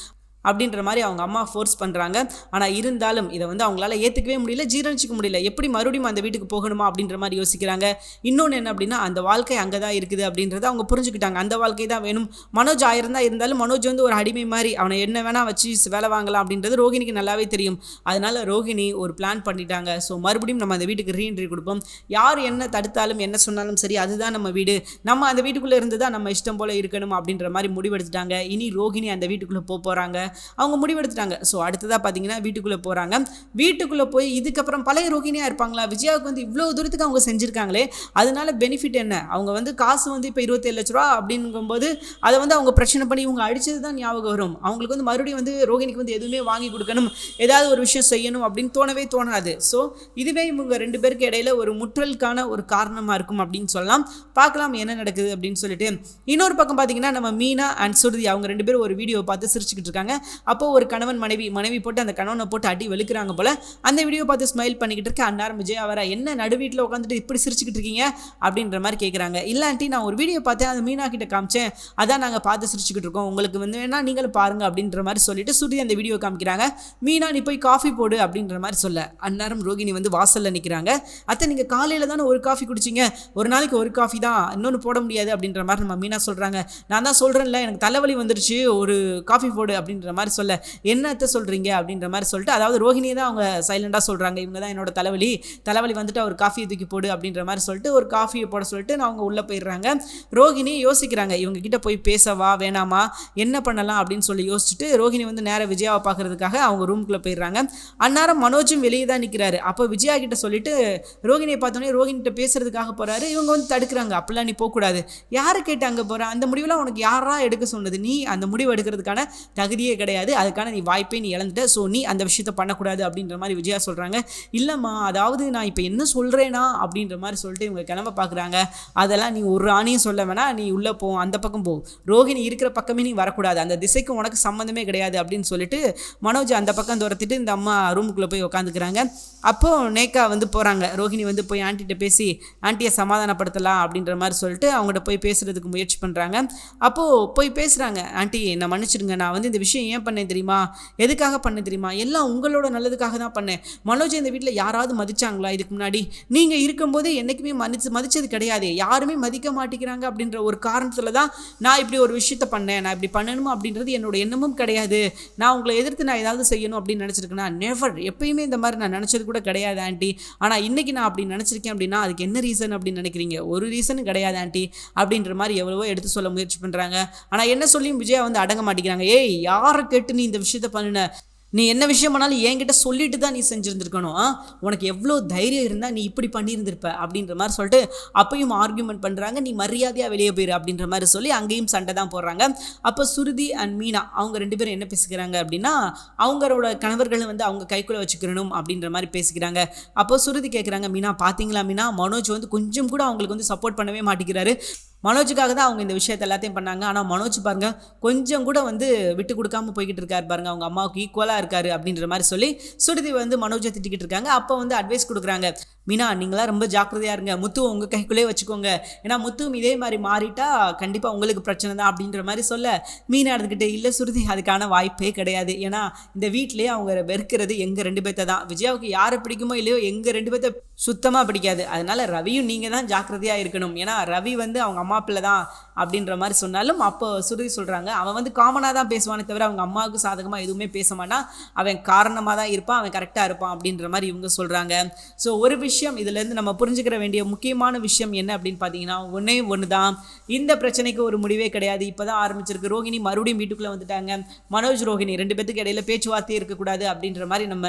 அப்படின்ற மாதிரி அவங்க அம்மா ஃபோர்ஸ் பண்ணுறாங்க ஆனால் இருந்தாலும் இதை வந்து அவங்களால ஏற்றுக்கவே முடியல ஜீரணிச்சிக்க முடியல. எப்படி மறுபடியும் அந்த வீட்டுக்கு போகணுமா அப்படின்ற மாதிரி யோசிக்கிறாங்க. இன்னொன்று என்ன அப்படின்னா அந்த வாழ்க்கை அங்கே தான் இருக்குது அப்படின்றத அவங்க புரிஞ்சுக்கிட்டாங்க. அந்த வாழ்க்கை தான் வேணும். மனோஜ் ஆயிரம் தான் இருந்தாலும் மனோஜ் வந்து ஒரு அடிமை மாதிரி அவனை என்ன வேணால் வச்சு வேலை வாங்கலாம் அப்படின்றது ரோகிணிக்கு நல்லாவே தெரியும். அதனால் ரோகிணி ஒரு பிளான் பண்ணிட்டாங்க. ஸோ மறுபடியும் நம்ம அந்த வீட்டுக்கு ரீஎன்ட்ரி கொடுப்போம். யார் என்ன தடுத்தாலும் என்ன சொன்னாலும் சரி அதுதான் நம்ம வீடு. நம்ம அந்த வீட்டுக்குள்ளே இருந்து தான் நம்ம இஷ்டம் போல் இருக்கணும் அப்படின்ற மாதிரி முடிவெடுத்துட்டாங்க. இனி ரோகிணி அந்த வீட்டுக்குள்ளே போக போகிறாங்க அவங்க முடிவெடுத்துட்டாங்க. ஸோ அடுத்ததாக பார்த்தீங்கன்னா வீட்டுக்குள்ளே போகிறாங்க வீட்டுக்குள்ளே போய் இதுக்கப்புறம் பழைய ரோகிணியாக இருப்பாங்களா? விஜயாவுக்கு வந்து இவ்வளோ தூரத்துக்கு அவங்க செஞ்சுருக்காங்களே அதனால பெனிஃபிட் என்ன? அவங்க வந்து காசு வந்து இப்போ இருபத்தேழு லட்ச ரூபா அப்படிங்கும்போது அதை வந்து அவங்க பிரச்சனை பண்ணி இவங்க அடிச்சது தான் ஞாபகம் வரும். அவங்களுக்கு வந்து மறுபடியும் வந்து ரோகிணிக்கு வந்து எதுவுமே வாங்கி கொடுக்கணும் ஏதாவது ஒரு விஷயம் செய்யணும் அப்படின்னு தோணவே தோணாது. ஸோ இதுவே இவங்க ரெண்டு பேருக்கு இடையில ஒரு முற்றலுக்கான ஒரு காரணமாக இருக்கும் அப்படின்னு சொல்லலாம். பார்க்கலாம் என்ன நடக்குது அப்படின்னு சொல்லிட்டு. இன்னொரு பக்கம் பார்த்தீங்கன்னா நம்ம மீனா அண்ட் சுருதி அவங்க ரெண்டு பேரும் ஒரு வீடியோ பார்த்து சிரிச்சுக்கிட்டு இருக்காங்க. அப்போது ஒரு கணவன் மனைவி மனைவி போட்டு அந்த கணவனை போட்டு அடி வெளுக்கிறாங்க போல் அந்த வீடியோ பார்த்து ஸ்மைல் பண்ணிக்கிட்டு இருக்க அன்னாரம் விஜய் அவரை என்ன நடு வீட்டில் உட்காந்துட்டு இப்படி சிரிச்சுக்கிட்டு இருக்கீங்க? அப்படின்ற மாதிரி கேட்குறாங்க இல்லாண்டி நான் ஒரு வீடியோ பார்த்தேன் அது மீனா கிட்ட காமிச்சேன் அதான் நாங்கள் பார்த்து சிரிச்சுக்கிட்டு இருக்கோம். உங்களுக்கு வந்து வேணால் நீங்களும் பாருங்க அப்படின்ற மாதிரி சொல்லிட்டு சுருதி அந்த வீடியோ காமிக்கிறாங்க. மீனா நீ போய் காஃபி போடு அப்படின்ற மாதிரி சொல்ல. அந்நேரம் ரோகிணி வந்து வாசலில் நிற்கிறாங்க அத்தை நீங்கள் காலையில் தானே ஒரு காஃபி குடிச்சிங்க? ஒரு நாளைக்கு ஒரு காஃபி தான் இன்னொன்று போட முடியாது அப்படின்ற மாதிரி நம்ம மீனா சொல்கிறாங்க நான் தான் சொல்கிறேன்ல எனக்கு தலைவலி வந்துருச்சு ஒரு காஃபி போடு அப்படின்ற மாதிரி சொல்ல என்னத்தை சொல்கிறீங்க அப்படின்ற மாதிரி சொல்லிட்டு அதாவது ரோஹிணியை தான் அவங்க சைலண்டாக சொல்கிறாங்க இவங்க தான் என்னோட தலைவலி. தலைவலி வந்துட்டு அவர் காஃபியை தூக்கி போடு அப்படின்ற மாதிரி சொல்லிட்டு ஒரு காஃபியை போட சொல்லிட்டு நான் அவங்க உள்ளே போயிடுறாங்க. ரோஹிணி யோசிக்கிறாங்க இவங்க கிட்ட போய் பேசவா? வேணாமா? என்ன பண்ணலாம்? அப்படின்னு சொல்லி யோசிச்சுட்டு ரோஹிணி வந்து நேராக விஜயாவை பார்க்கறதுக்காக அவங்க ரூம்குள்ளே போயிடுறாங்க. அந்நேரம் மனோஜும் வெளியே தான் நிற்கிறாரு அப்போ விஜயா கிட்ட சொல்லிட்டு ரோகிணியை பார்த்தோன்னே ரோஹிணிகிட்ட பேசுறதுக்காக போகிறாரு இவங்க வந்து தடுக்கிறாங்க. அப்படிலாம் நீ போகக்கூடாது. யாரை கேட்டு அங்கே போகிற அந்த முடிவெல்லாம் உனக்கு யாரா எடுக்க சொன்னது? நீ அந்த முடிவு எடுக்கிறதுக்கான தகுதியே கிடையாது. அதுக்கான நீ வாய்ப்பே நீ இழந்துட்ட. ஸோ நீ அந்த விஷயத்த பண்ணக்கூடாது அப்படின்ற மாதிரி விஜயா சொல்கிறாங்க இல்லைம்மா அதாவது நான் இப்போ என்ன சொல்கிறேனா அப்படின்ற மாதிரி சொல்லிட்டு இவங்க கிளம்ப பார்க்குறாங்க அதெல்லாம் நீ ஒரு ஆணையும் சொல்ல வேணாம் நீ உள்ளே போ அந்த பக்கம் போ. ரோஹிணி இருக்கிற பக்கமே நீ வரக்கூடாது. அந்த திசைக்கு உனக்கு சம்மந்தமே கிடையாது அப்படின்னு சொல்லிட்டு மனோஜ் அந்த பக்கம் துரத்திட்டு இந்த அம்மா ரூமுக்குள்ளே போய் உட்காந்துக்கிறாங்க அப்போது நேக்கா வந்து போகிறாங்க ரோஹிணி வந்து போய் ஆண்டிகிட்ட பேசி ஆண்டியை சமாதானப்படுத்தலாம் அப்படின்ற மாதிரி சொல்லிட்டு அவங்கள்ட்ட போய் பேசுகிறதுக்கு முயற்சி பண்ணுறாங்க அப்போது போய் பேசுகிறாங்க ஆண்டி என்னை மன்னிச்சிடுங்க. நான் வந்து இந்த விஷயம் ஏன் பண்ணேன் தெரியுமா? எதுக்காக பண்ண தெரியுமா? எல்லாம் உங்களோட நல்லதுக்காக தான் பண்ணேன். மனோஜ் இந்த வீட்டில் யாராவது மதிச்சாங்களா இதுக்கு முன்னாடி? நீங்கள் இருக்கும்போதே என்றைக்குமே மதிச்சு மதிச்சது கிடையாது. யாருமே மதிக்க மாட்டேங்கிறாங்க அப்படின்ற ஒரு காரணத்தில் தான் நான் இப்படி ஒரு விஷயத்த பண்ணேன். நான் இப்படி பண்ணணுமா அப்படின்றது என்னோட எண்ணமும் கிடையாது. நான் உங்களை எதிர்த்து நான் ஏதாவது செய்யணும் அப்படின்னு நினச்சிருக்கேன்னா நெவர் எப்பயுமே இந்த மாதிரி நான் நினச்சது கூட கிடையாது ஆண்டி. ஆனால் இன்னைக்கு நான் அப்படி நினச்சிருக்கேன் அப்படின்னா அதுக்கு என்ன ரீசன் அப்படின்னு நினைக்கிறீங்க? ஒரு ரீசனும் கிடையாது ஆண்டி. அப்படின்ற மாதிரி எவ்வளவோ எடுத்து சொல்ல முயற்சி பண்ணுறாங்க ஆனால் என்ன சொல்லியும் விஜயா வந்து அடங்க மாட்டேங்கிறாங்க. ஏய் யார் கேட்டு நீ இந்த விஷயத்த பண்ணின? நீ என்ன விஷயம் பண்ணாலும் என்கிட்ட சொல்லிட்டு தான் நீ செஞ்சுருந்துருக்கணும். உனக்கு எவ்வளோ தைரியம் இருந்தால் நீ இப்படி பண்ணியிருந்திருப்ப அப்படின்ற மாதிரி சொல்லிட்டு அப்பயும் ஆர்கியூமெண்ட் பண்ணுறாங்க நீ மரியாதையாக வெளியே போயிரு அப்படின்ற மாதிரி சொல்லி அங்கேயும் சண்டை தான் போடுறாங்க. அப்போ சுருதி அண்ட் மீனா அவங்க ரெண்டு பேரும் என்ன பேசிக்கிறாங்க அப்படின்னா அவங்களோட கணவர்களை வந்து அவங்க கைக்குள்ளே வச்சுக்கிறணும் அப்படின்ற மாதிரி பேசிக்கிறாங்க. அப்போ சுருதி கேட்குறாங்க மீனா பார்த்தீங்களா மீனா? மனோஜ் வந்து கொஞ்சம் கூட அவங்களுக்கு வந்து சப்போர்ட் பண்ணவே மாட்டேங்கிறாரு. மனோஜுக்காக தான் அவங்க இந்த விஷயத்தை எல்லாத்தையும் பண்ணாங்க. ஆனால் மனோஜ் பாருங்கள் கொஞ்சம் கூட வந்து விட்டு கொடுக்காம போய்கிட்டு இருக்காரு பாருங்க. அவங்க அம்மாவுக்கு ஈக்குவலாக இருக்காரு அப்படின்ற மாதிரி சொல்லி சுருதி வந்து மனோஜை திட்டிக்கிட்டு இருக்காங்க. அப்போ வந்து அட்வைஸ் கொடுக்குறாங்க மீனா நீங்களாம் ரொம்ப ஜாக்கிரதையாக இருங்க. முத்து உங்கள் கைக்குள்ளே வச்சுக்கோங்க. ஏன்னா முத்துவும் இதே மாதிரி மாறிட்டா கண்டிப்பாக உங்களுக்கு பிரச்சனை தான் அப்படின்ற மாதிரி சொல்ல மீனா எடுத்துக்கிட்டு இல்லை சுருதி அதுக்கான வாய்ப்பே கிடையாது. ஏன்னா இந்த வீட்டிலேயே அவங்க வெறுக்கிறது எங்கள் ரெண்டு பேர்த்த தான். விஜயாவுக்கு யாரை பிடிக்குமோ இல்லையோ எங்கள் ரெண்டு பேர்த்த சுத்தமாக பிடிக்காது. அதனால் ரவியும் நீங்கள் தான் ஜாக்கிரதையாக இருக்கணும். ஏன்னா ரவி வந்து அவங்க அம்மா பிள்ளை தான் அப்படின்ற மாதிரி சொன்னாலும் அப்போ சுருதி சொல்கிறாங்க அவன் வந்து காமனாக தான் பேசுவானே தவிர அவங்க அம்மாவுக்கு சாதகமாக எதுவுமே பேச மாட்டான். அவன் காரணமாக தான் இருப்பான் அவன் கரெக்டாக இருப்பான் அப்படின்ற மாதிரி இவங்க சொல்கிறாங்க ஸோ ஒரு விஷயம் இதுலேருந்து நம்ம புரிஞ்சுக்கிற வேண்டிய முக்கியமான விஷயம் என்ன அப்படின்னு பார்த்தீங்கன்னா ஒன்றே ஒன்று தான் இந்த பிரச்சனைக்கு ஒரு முடிவே கிடையாது. இப்போ தான் ஆரம்பிச்சிருக்கு. ரோகிணி மறுபடியும் வீட்டுக்குள்ளே வந்துட்டாங்க. மனோஜ் ரோகிணி ரெண்டு பேத்துக்கு இடையில பேச்சுவார்த்தையே இருக்கக்கூடாது அப்படின்ற மாதிரி நம்ம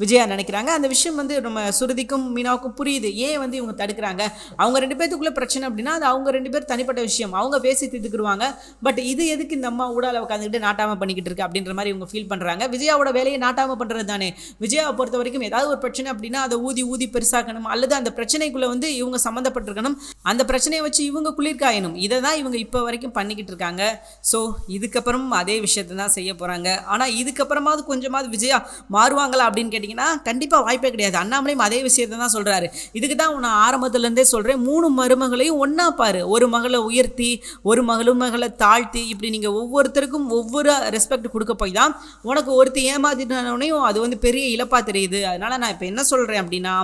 விஜயா நினைக்கிறாங்க. அந்த விஷயம் வந்து நம்ம சுருதிக்கும் மீனாவுக்கும் புரியுது. ஏன் வந்து இவங்க தடுக்கிறாங்க? அவங்க ரெண்டு பேர்த்துக்குள்ளே பிரச்சனை அப்படின்னா அது அவங்க ரெண்டு பேர் தனிப்பட்ட விஷயம். அவங்க பேசி தீர்த்துக்குருவாங்க பட் இது எதுக்கு இந்த அம்மா ஊடால உட்காந்துக்கிட்டு நாட்டாமல் பண்ணிக்கிட்டு இருக்கு அப்படின்ற மாதிரி இவங்க ஃபீல் பண்ணுறாங்க விஜயாவோட வேலையை நாட்டாமல் பண்ணுறது தானே? விஜயாவை பொறுத்த வரைக்கும் ஏதாவது ஒரு பிரச்சனை அப்படின்னா அதை ஊதி ஊதி பெருசாக்கணும். அல்லது அந்த பிரச்சனைக்குள்ளே வந்து இவங்க சம்மந்தப்பட்டிருக்கணும். அந்த பிரச்சனையை வச்சு இவங்க குளிர்காயணும். இதை தான் இவங்க இப்போ வரைக்கும் பண்ணிக்கிட்டு இருக்காங்க. ஸோ இதுக்கப்புறம் அதே விஷயத்தை தான் செய்ய போகிறாங்க ஆனால் இதுக்கப்புறமாவது கொஞ்சமாவது விஜயா மாறுவாங்களா அப்படின்னு கேட்டிங்கன்னா கண்டிப்பாக வாய்ப்பே கிடையாது. அண்ணாமலையும் அதே விஷயத்தை தான் சொல்கிறாரு இதுக்கு தான் நான் ஆரம்பத்துலேருந்தே சொல்கிறேன் மூணு மருமகளையும் ஒன்றா பாரு. ஒரு மகளை உயர்த்தி ஒரு மகளும் மகளை தாழ்த்தி இப்படி நீங்கள் ஒவ்வொருத்தருக்கும் ஒவ்வொரு ரெஸ்பெக்ட் கொடுக்க போய் தான் உனக்கு ஒருத்தி ஏமாத்தினோடனையும் அது வந்து பெரிய இழப்பாக தெரியுது. அதனால் நான் இப்போ என்ன சொல்கிறேன் அப்படின்னா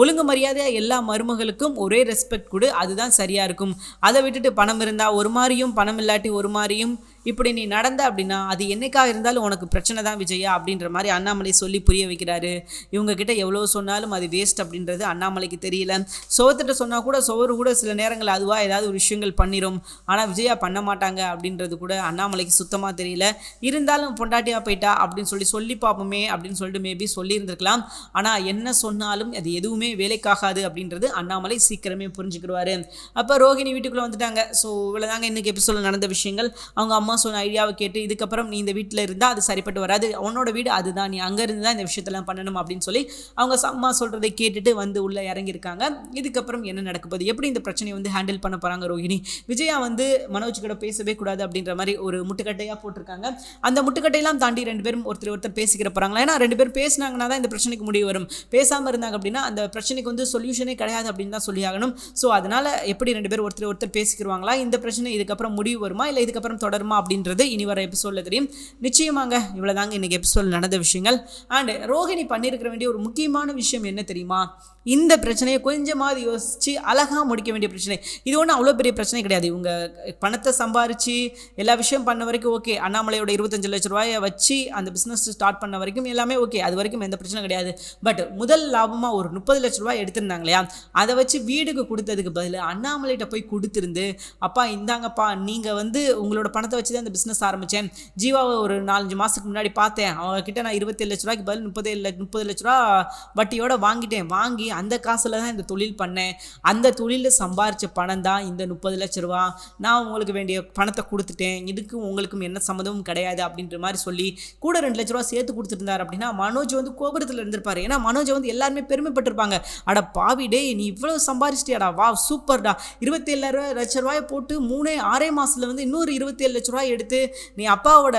ஒழுங்கு மரியாதையாக எல்லா மருமகளுக்கும் ஒரே ரெஸ்பெக்ட் கொடு. அதுதான் சரியாக இருக்கும். அதை விட்டுட்டு பணம் இருந்தால் ஒரு மாதிரியும் பணம் இல்லாட்டி ஒரு மாதிரியும் இப்படி நீ நடந்த அப்படின்னா அது என்னைக்காக இருந்தாலும் உனக்கு பிரச்சனை தான் விஜயா அப்படின்ற மாதிரி அண்ணாமலை சொல்லி புரிய வைக்கிறாரு. இவங்க கிட்ட எவ்வளோ சொன்னாலும் அது வேஸ்ட் அப்படின்றது அண்ணாமலைக்கு தெரியல. சோத்துட்டு சொன்னால் கூட சோறு கூட சில நேரங்கள் அதுவாக ஏதாவது ஒரு விஷயங்கள் பண்ணிடும் ஆனால் விஜயா பண்ண மாட்டாங்க அப்படின்றது கூட அண்ணாமலைக்கு சுத்தமாக தெரியல. இருந்தாலும் பொண்டாட்டியாக போயிட்டா அப்படின்னு சொல்லி சொல்லி பார்ப்போமே அப்படின்னு சொல்லிட்டு மேபி சொல்லியிருந்திருக்கலாம். ஆனால் என்ன சொன்னாலும் அது எதுவுமே வேலைக்காகாது அப்படின்றது அண்ணாமலை சீக்கிரமே புரிஞ்சுக்கிடுவார். அப்போ ரோஹிணி வீட்டுக்குள்ளே வந்துட்டாங்க. ஸோ இவ்வளோதாங்க இன்றைக்கி எபிசோடில் நடந்த விஷயங்கள். அவங்க அம்மா சொன்ன ஐடியாவை கேட்டு இதுக்கப்புறம் நீ இந்த வீட்டில் இருந்தால் அது சரிப்பட்டு வராது. உன்னோட வீடு அதுதான். நீ அங்கே இருந்து தான் இந்த விஷயத்தெல்லாம் பண்ணணும் அப்படின்னு சொல்லி அவங்க அம்மா சொல்கிறதை கேட்டுட்டு வந்து உள்ளே இறங்கியிருக்காங்க. இதுக்கப்புறம் என்ன நடக்க போகுது? எப்படி இந்த பிரச்சனையை வந்து ஹேண்டில் பண்ண போகிறாங்க ரோஹிணி? விஜயா வந்து மனோஜ் கூட பேசவே கூடாது அப்படின்ற மாதிரி ஒரு முட்டுக்கட்டையாக போட்டிருக்காங்க. அந்த முட்டுக்கட்டையெல்லாம் தாண்டி ரெண்டு பேரும் ஒருத்தர் ஒருத்தர் பேசிக்கிற போகிறாங்களா ஏன்னா ரெண்டு பேரும் பேசினாங்கன்னா தான் இந்த பிரச்சனைக்கு முடிவு வரும். பேசாமல் இருந்தாங்க அப்படின்னா அந்த பிரச்சனைக்கு வந்து சொல்யூஷனே கிடையாது அப்படின்னு தான் சொல்லி ஆகணும். ஸோ அதனால் எப்படி ரெண்டு பேரும் ஒருத்தர் ஒருத்தர் பேசிக்கிருவாங்களா? இந்த பிரச்சனை இதுக்கப்புறம் முடிவு வருமா? இல்லை இதுக்கப்புறம் தொடருமா? அப்படின்றது இனி வர எபிசோடில் தெரியும். நிச்சயமாங்க இவ்வளோதாங்க இன்றைக்கி எபிசோடில் நடந்த விஷயங்கள். அண்ட் ரோஹிணி பண்ணியிருக்கிற வேண்டிய ஒரு முக்கியமான விஷயம் என்ன தெரியுமா? இந்த பிரச்சனையை கொஞ்சமாவது யோசித்து அழகாக முடிக்க வேண்டிய பிரச்சனை. இது ஒன்றும் அவ்வளோ பெரிய பிரச்சனை கிடையாது. இவங்க பணத்தை சம்பாரித்து எல்லா விஷயம் பண்ண வரைக்கும் ஓகே அண்ணாமலையோட இருபத்தஞ்சு லட்ச ரூபாயை வச்சு அந்த பிஸ்னஸ் ஸ்டார்ட் பண்ண வரைக்கும் எல்லாமே ஓகே அது வரைக்கும் எந்த பிரச்சனை கிடையாது. பட் முதல் லாபமாக ஒரு முப்பது லட்ச ரூபாய் எடுத்திருந்தாங்க இல்லையா? அதை வச்சு வீடுக்கு கொடுத்ததுக்கு பதில் அண்ணாமலைகிட்ட போய் கொடுத்துருந்து அப்பா இந்தாங்கப்பா நீங்கள் வந்து உங்களோட பணத்தை வச்சு தான் இந்த பிஸ்னஸ் ஆரம்பித்தேன் ஜீவாவை ஒரு நாலஞ்சு மாதத்துக்கு முன்னாடி பார்த்தேன். அவங்கக்கிட்ட நான் இருபத்தேழு லட்ச ரூபாய்க்கு பதில் முப்பத்தேழு லட்ச முப்பது லட்ச ரூபா வட்டியோட வாங்கிட்டேன். வாங்கி அந்த காசில் தான் இந்த தொழில் பண்ணேன். அந்த தொழிலில் சம்பாரித்த பணம் தான் இந்த முப்பது லட்ச ரூபா. நான் உங்களுக்கு வேண்டிய பணத்தை கொடுத்துட்டேன். இதுக்கும் உங்களுக்கும் என்ன சம்மந்தமும் கிடையாது அப்படின்ற மாதிரி சொல்லி கூட ரெண்டு லட்ச ரூபா சேர்த்து கொடுத்துருந்தார் அப்படின்னா மனோஜ் வந்து கோபுரத்தில் இருந்திருப்பார். ஏன்னா மனோஜ் வந்து எல்லாருமே பெருமைப்பட்டிருப்பாங்க. அட பாவி நீ இவ்வளோ சம்பாரிச்சிட்டியாடா? வா சூப்பர்டா. இருபத்தேழு லட்ச ரூபாயை போட்டு மூணே ஆறே மாதத்தில் வந்து இன்னொரு இருபத்தேழு லட்ச ரூபா ரூபாய் எடுத்து நீ அப்பாவோட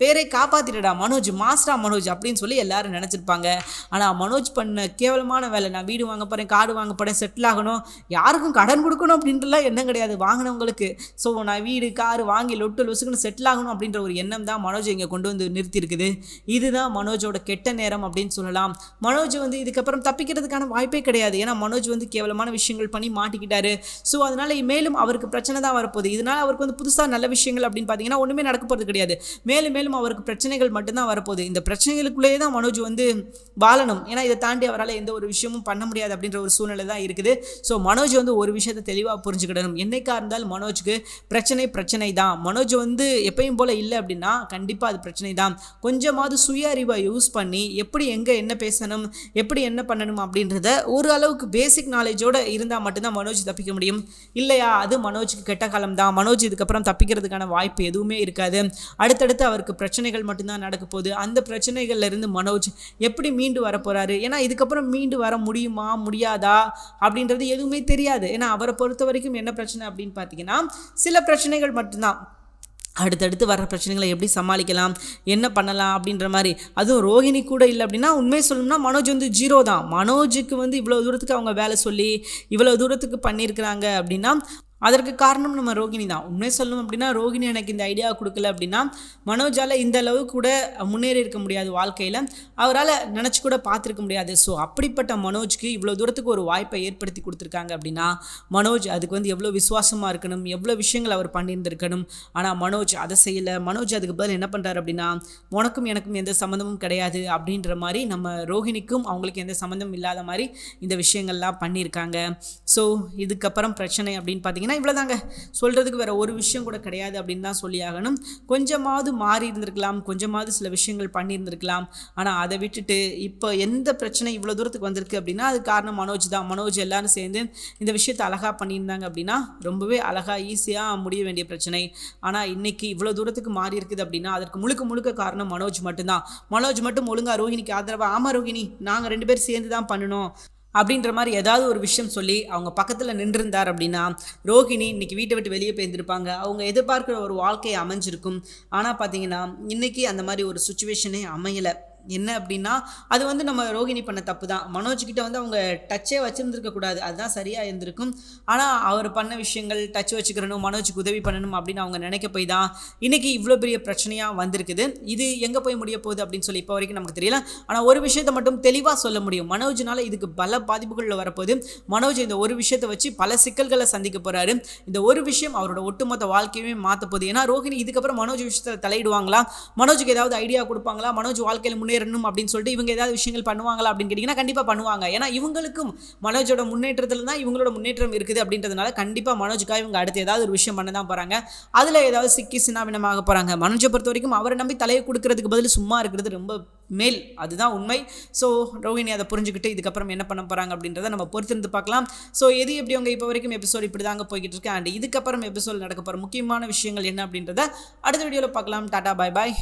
பேரை காப்பாற்றிடடா மனோஜ் மாஸ்டா மனோஜ் அப்படின்னு சொல்லி எல்லாரும் நினச்சிருப்பாங்க. ஆனால் மனோஜ் பண்ண கேவலமான வேலை நான் வீடு வாங்க போகிறேன் காடு வாங்க போகிறேன் செட்டில் ஆகணும் யாருக்கும் கடன் கொடுக்கணும் அப்படின்றலாம் எண்ணம் கிடையாது வாங்கினவங்களுக்கு. ஸோ நான் வீடு காரு வாங்கி லொட்டு லொசுக்குன்னு செட்டில் ஆகணும் அப்படின்ற ஒரு எண்ணம் தான் மனோஜ் இங்கே கொண்டு வந்து நிறுத்தியிருக்குது. இதுதான் மனோஜோட கெட்ட நேரம் அப்படின்னு சொல்லலாம். மனோஜ் வந்து இதுக்கப்புறம் தப்பிக்கிறதுக்கான வாய்ப்பே கிடையாது. ஏன்னா மனோஜ் வந்து கேவலமான விஷயங்கள் பண்ணி மாட்டிக்கிட்டாரு. ஸோ அதனால் மேலும் அவருக்கு பிரச்சனை தான் வரப்போகுது. இதனால் அவருக்கு வந்து புதுசாக நல்ல விஷயங்கள் அப்படின்னு பார்த்தீங்கன்னா ஒன்றுமே நடக்க போகிறது கிடையாது. மேலும் மேலும் அவருக்கு பிரச்சனைகள் மட்டும்தான் வரப்போகுது. இந்த பிரச்சனைகளுக்குள்ளேயே தான் மனோஜ் வந்து வாழணும். ஏன்னா இதை தாண்டி அவரால் எந்த ஒரு விஷயமும் பண்ண முடியாது அப்படின்ற ஒரு சூழ்நிலை தான் இருக்குது. ஸோ மனோஜ் வந்து ஒரு விஷயத்தை தெளிவாக புரிஞ்சுக்கிடணும். என்னைக்கா இருந்தாலும் மனோஜுக்கு பிரச்சனை பிரச்சனை தான் மனோஜ் வந்து எப்பயும் போல் இல்லை அப்படின்னா கண்டிப்பாக அது பிரச்சனை தான் கொஞ்சமாவது சுய அறிவை யூஸ் பண்ணி எப்படி எங்கே என்ன பேசணும் எப்படி என்ன பண்ணணும் அப்படின்றத ஒரு அளவுக்கு பேசிக் நாலேஜோடு இருந்தால் மட்டும்தான் மனோஜ் தப்பிக்க முடியும். இல்லையா? அது மனோஜுக்கு கெட்ட காலம் தான் மனோஜ் இதுக்கப்புறம் தப்பிக்கிறதுக்கான வாய்ப்பு எதுவுமே இருக்காது. அடுத்தடுத்து அவருக்கு பிரச்சனைகள் மட்டும்தான் நடக்க போகுது. அந்த பிரச்சனைகள்லேருந்து மனோஜ் எப்படி மீண்டு வர போறாரு? ஏன்னா இதுக்கப்புறம் மீண்டு வர முடியுமா? முடியாதா? அப்படின்றது எதுவுமே தெரியாது. ஏன்னா அவரை பொறுத்த வரைக்கும் என்ன பிரச்சனை அப்படின்னு பார்த்தீங்கன்னா சில பிரச்சனைகள் மட்டும்தான். அடுத்தடுத்து வர பிரச்சனைகளை எப்படி சமாளிக்கலாம்? என்ன பண்ணலாம்? அப்படின்ற மாதிரி. அதுவும் ரோஹிணி கூட இல்லை அப்படின்னா உண்மையை சொல்லணும்னா மனோஜ் வந்து ஜீரோ தான். மனோஜுக்கு வந்து இவ்வளோ தூரத்துக்கு அவங்க வேலை சொல்லி இவ்வளோ தூரத்துக்கு பண்ணியிருக்கிறாங்க அப்படின்னா அதற்கு காரணம் நம்ம ரோகிணி தான். உண்மையை சொல்லணும் அப்படின்னா ரோகிணி எனக்கு இந்த ஐடியா கொடுக்கல அப்படின்னா மனோஜால் இந்த அளவு கூட முன்னேறி இருக்க முடியாது வாழ்க்கையில். அவரால் நினச்சி கூட பார்த்துருக்க முடியாது. ஸோ அப்படிப்பட்ட மனோஜ்க்கு இவ்வளோ தூரத்துக்கு ஒரு வாய்ப்பை ஏற்படுத்தி கொடுத்துருக்காங்க அப்படின்னா மனோஜ் அதுக்கு வந்து எவ்வளோ விசுவாசமாக இருக்கணும் எவ்வளோ விஷயங்கள் அவர் பண்ணியிருந்திருக்கணும். ஆனால் மனோஜ் அதை செய்யலை. மனோஜ் அதுக்கு பதில் என்ன பண்ணுறாரு அப்படின்னா உனக்கும் எனக்கும் எந்த சம்மந்தமும் கிடையாது அப்படின்ற மாதிரி நம்ம ரோஹிணிக்கும் அவங்களுக்கு எந்த சம்மந்தமும் இல்லாத மாதிரி இந்த விஷயங்கள்லாம் பண்ணியிருக்காங்க. ஸோ இதுக்கப்புறம் பிரச்சனை அப்படின்னு பார்த்தீங்கன்னா இவ்வளோதாங்க சொல்கிறதுக்கு வேறு ஒரு விஷயம் கூட கிடையாது அப்படின்னு தான் சொல்லி ஆகணும். கொஞ்சமாவது மாறி இருந்திருக்கலாம். கொஞ்சமாவது சில விஷயங்கள் பண்ணியிருந்திருக்கலாம். ஆனால் அதை விட்டுட்டு இப்போ எந்த பிரச்சனை இவ்வளோ தூரத்துக்கு வந்திருக்கு அப்படின்னா அது காரணம் மனோஜ் தான். மனோஜ் எல்லாரும் சேர்ந்து இந்த விஷயத்தை அழகாக பண்ணியிருந்தாங்க அப்படின்னா ரொம்பவே அழகாக ஈஸியாக முடிய வேண்டிய பிரச்சனை. ஆனால் இன்னைக்கு இவ்வளோ தூரத்துக்கு மாறி இருக்குது அப்படின்னா அதற்கு முழுக்க முழுக்க காரணம் மனோஜ் மட்டும்தான். மனோஜ் மட்டும் ஒழுங்கா ரோஹிணிக்கு ஆதரவாக ஆமாம் ரோஹிணி நாங்கள் ரெண்டு பேரும் சேர்ந்து தான் பண்ணணும். அப்படின்ற மாதிரி ஏதாவது ஒரு விஷயம் சொல்லி அவங்க பக்கத்தில் நின்றிருந்தார் அப்படின்னா ரோஹிணி இன்னைக்கு வீட்டை விட்டு வெளியே போயிருந்திருப்பாங்க. அவங்க எதிர்பார்க்குற ஒரு வாழ்க்கை அமைஞ்சிருக்கும். ஆனால் பார்த்தீங்கன்னா இன்னைக்கு அந்த மாதிரி ஒரு சுச்சுவேஷனே அமையலை. என்ன அப்படின்னா அது வந்து நம்ம ரோகிணி பண்ண தப்பு தான் மனோஜ் கிட்ட வந்து அவங்க டச்சே வச்சுருந்துருக்க கூடாது. அதுதான் சரியாக இருந்திருக்கும். ஆனால் அவர் பண்ண விஷயங்கள் டச் வச்சுக்கிறணும் மனோஜுக்கு உதவி பண்ணணும் அப்படின்னு அவங்க நினைக்க போய் தான் இன்றைக்கி இவ்வளோ பெரிய பிரச்சனையாக வந்திருக்குது. இது எங்கே போய் முடிய போகுது அப்படின்னு சொல்லி இப்போ வரைக்கும் நமக்கு தெரியல. ஆனால் ஒரு விஷயத்தை மட்டும் தெளிவாக சொல்ல முடியும். மனோஜ்னால இதுக்கு பல பாதிப்புகளில் வரப்போகுது. மனோஜ் இந்த ஒரு விஷயத்தை வச்சு பல சிக்கல்களை சந்திக்க போகிறாரு இந்த ஒரு விஷயம் அவரோட ஒட்டுமொத்த வாழ்க்கையுமே மாற்ற போகுது. ஏன்னா ரோஹிணி இதுக்கப்புறம் மனோஜ் விஷயத்தில் தலையிடுவாங்களா? மனோஜுக்கு ஏதாவது ஐடியா கொடுப்பாங்களா? மனோஜ் வாழ்க்கையில் முன்னேறணும் அப்படின்னு சொல்லிட்டு இவங்க ஏதாவது விஷயங்கள் பண்ணுவாங்களா அப்படின்னு கேட்டிங்கன்னா கண்டிப்பாக பண்ணுவாங்க. ஏன்னா இவங்களுக்கும் மனோஜோட முன்னேற்றத்தில் தான் இவங்களோட முன்னேற்றம் இருக்குது அப்படின்றதுனால கண்டிப்பாக மனோஜுக்காக இவங்க அடுத்து ஏதாவது ஒரு விஷயம் பண்ண தான் போகிறாங்க அதில் ஏதாவது சிக்கி சின்னாபினமாக போகிறாங்க மனோஜை பொறுத்த வரைக்கும் அவரை நம்பி தலையை கொடுக்கறதுக்கு பதில் சும்மா இருக்கிறது ரொம்ப மேல். அதுதான் உண்மை. ஸோ ரோஹிணி அதை புரிஞ்சுக்கிட்டு இதுக்கப்புறம் என்ன பண்ண போகிறாங்க அப்படின்றத நம்ம பொறுத்திருந்து பார்க்கலாம். ஸோ எது எப்படி அவங்க இப்போ வரைக்கும் எபிசோட் இப்படி தாங்க போய்கிட்டு இருக்கு? அண்ட் இதுக்கப்புறம் எபிசோட் நடக்க போகிற முக்கியமான விஷயங்கள் என்ன அப்படின்றத அடுத்த வீடியோவில் பார்க்கலாம். டாடா பாய் பாய்